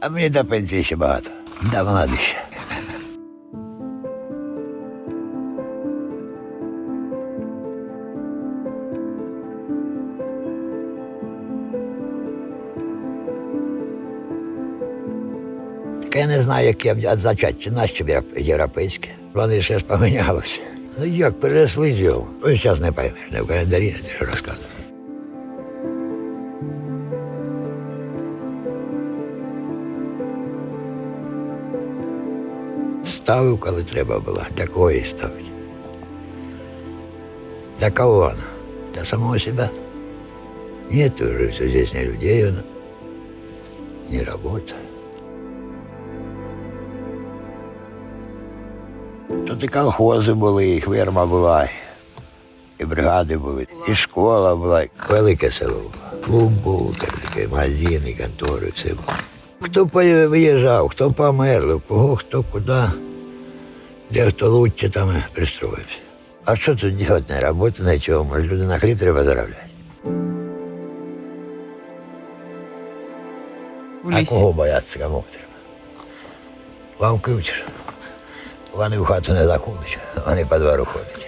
А мені до пенсії ще багато. Да, молоді ще. Я не знаю, яке б зачать, чи наші європейське. Вони ще ж помінялися. Ну як його. Ось зараз не поймеш, не в календарі не що Ставив, коли треба було. Для кого і ставить. Для кого? Для самого себя. Нет уже все здесь ни людей, ни работа. Тут і колхози були, і ферма була, і бригади були, і школа була, велике село було. Клуб був, магазини, контори, все було. Хто виїжджав, хто помер, у кого хто куди, де хто лучше там пристроївся. А що тут робити? Не роботи, нічого, може люди на хліб треба заробляти. А кого бояться, кому треба? Вовки вчиш. Вони в хату не заходять, вони по двору ходять.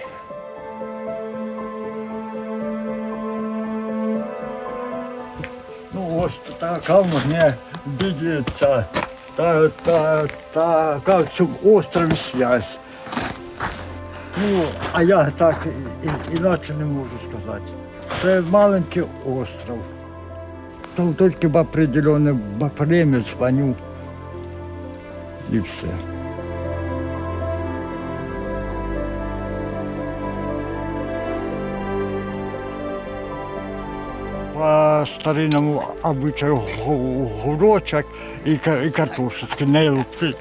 Ось така мене бідється, та, та, така в цьому острові связь. Ну, а я так і, іначе не можу сказати. Це маленький остров. Там тільки в определенне время дзвоню і все. По старинному обичаю гурочок і, ка- картошечки не лупить.